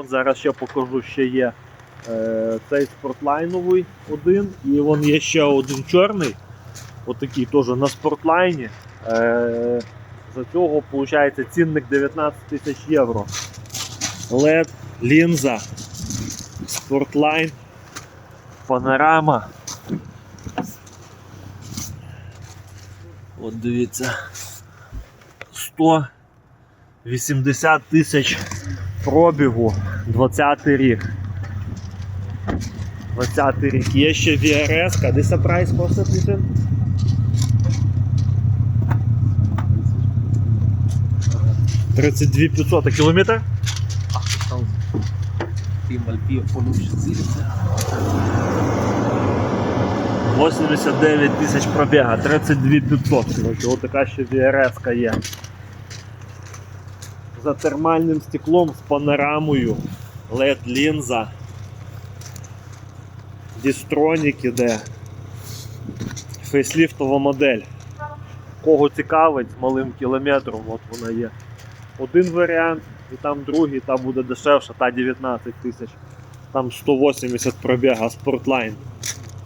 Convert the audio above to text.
Вон зараз ще покажу, ще є е, цей спортлайновий один, і вон є ще один чорний, отакий теж на спортлайні. Е, за цього виходить цінник 19 тисяч євро. LED, лінза, спортлайн, панорама. От дивіться. 180 тисяч пробігу 20 рік. 20 рік. Є ще VRS, десь прайс коштує? 32 500 а кілометр? Альпів получше цілиться. 89 тисяч пробіга, 32 500. Коротше, от така ще VRS є. За термальним стеклом з панорамою, LED лінза. Дістронік іде. Фейсліфтова модель. Кого цікавить з малим кілометром, от вона є. Один варіант, і там другий, та буде дешевша, та 19 тисяч. Там 180 пробіга, спортлайн.